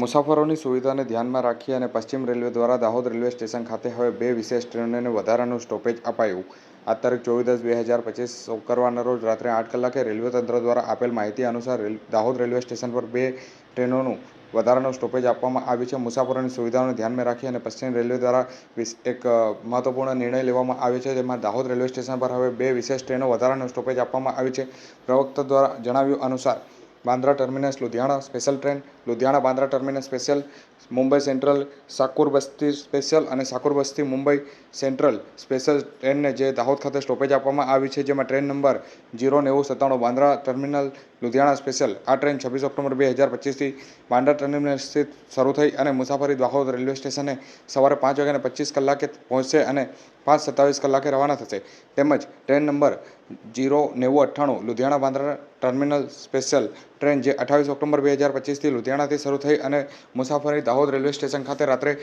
મુસાફરોની સુવિધાને ધ્યાનમાં રાખી અને પશ્ચિમ રેલવે દ્વારા દાહોદ રેલવે સ્ટેશન ખાતે હવે બે વિશેષ ટ્રેનોને વધારાનું સ્ટોપેજ અપાયું. આ તારીખ ચોવીસ દસ બે હજાર પચીસ શુક્રવારના રોજ રાત્રે આઠ કલાકે રેલવે તંત્ર દ્વારા આપેલ માહિતી અનુસાર દાહોદ રેલવે સ્ટેશન પર બે ટ્રેનોનું વધારાનું સ્ટોપેજ આપવામાં આવ્યું છે. મુસાફરોની સુવિધાઓને ધ્યાનમાં રાખી અને પશ્ચિમ રેલવે દ્વારા એક મહત્વપૂર્ણ નિર્ણય લેવામાં આવ્યો છે. જેમાં દાહોદ રેલવે સ્ટેશન પર હવે બે વિશેષ ટ્રેનો વધારાનું સ્ટોપેજ આપવામાં આવી છે. પ્રવક્તા દ્વારા જણાવ્યું અનુસાર Bandra terminus, Ludhiana special train, Ludhiana Bandra terminus special, Mumbai central, Shakur Basti special અને સાકુર બસ્તી મુંબઈ સેન્ટ્રલ સ્પેશિયલ ટ્રેનને જે દાહોદ ખાતે સ્ટોપેજ આપવામાં આવી છે, જેમાં ટ્રેન નંબર જીરો નેવું સત્તાણું બાંદ્રા ટર્મિનલ, લુધિયાણા સ્પેશિયલ. આ ટ્રેન છવ્વીસ ઓક્ટોબર બે હજાર પચીસથી બાંદ્રા ટર્મિનસથી શરૂ થઈ અને મુસાફરી દાહોદ રેલવે સ્ટેશને સવારે પાંચ વાગ્યાને પચીસ કલાકે પહોંચશે અને પાંચ સત્તાવીસ કલાકે રવાના થશે. તેમજ ટ્રેન નંબર જીરો નેવું અઠ્ઠાણું Ludhiana Bandra terminal special train જે અઠ્ઠાવીસ ઓક્ટોબર બે હજાર પચીસથી લુધિયાણાથી શરૂ થઈ અને મુસાફરી દાહોદ રેલવે સ્ટેશન ખાતે રાત્રે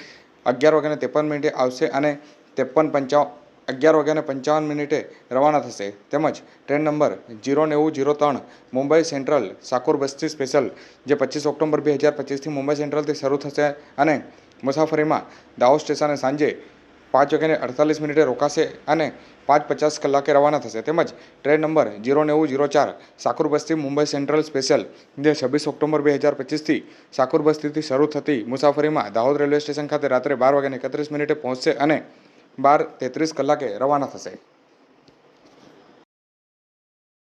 અગિયાર વાગ્યાને ત્રેપન મિનિટે આવશે અને ત્રેપન પંચાવન અગિયાર વાગ્યાને પંચાવન મિનિટે રવાના થશે. તેમજ ટ્રેન નંબર જીરો નેવું જીરો ત્રણ મુંબઈ સેન્ટ્રલ સાકુર બસ્તી સ્પેશિયલ જે પચીસ ઓક્ટોબર બે હજાર પચીસથી મુંબઈ સેન્ટ્રલથી શરૂ થશે અને મુસાફરીમાં દાહોદ સ્ટેશને સાંજે પાંચ વાગ્યાને અડતાલીસ મિનિટે રોકાશે અને પાંચ પચાસ કલાકે રવાના થશે. તેમજ ટ્રેન નંબર જીરો નેવું જીરો ચાર સાકુર બસ્તી મુંબઈ સેન્ટ્રલ સ્પેશિયલ જે છવ્વીસ ઓક્ટોબર બે હજાર પચીસથી સાકુર બસ્તીથી શરૂ થતી મુસાફરીમાં દાહોદ રેલવે સ્ટેશન ખાતે રાત્રે બાર વાગ્યાને એકત્રીસ મિનિટે પહોંચશે અને બાર તેત્રીસ કલાકે રવાના થશે.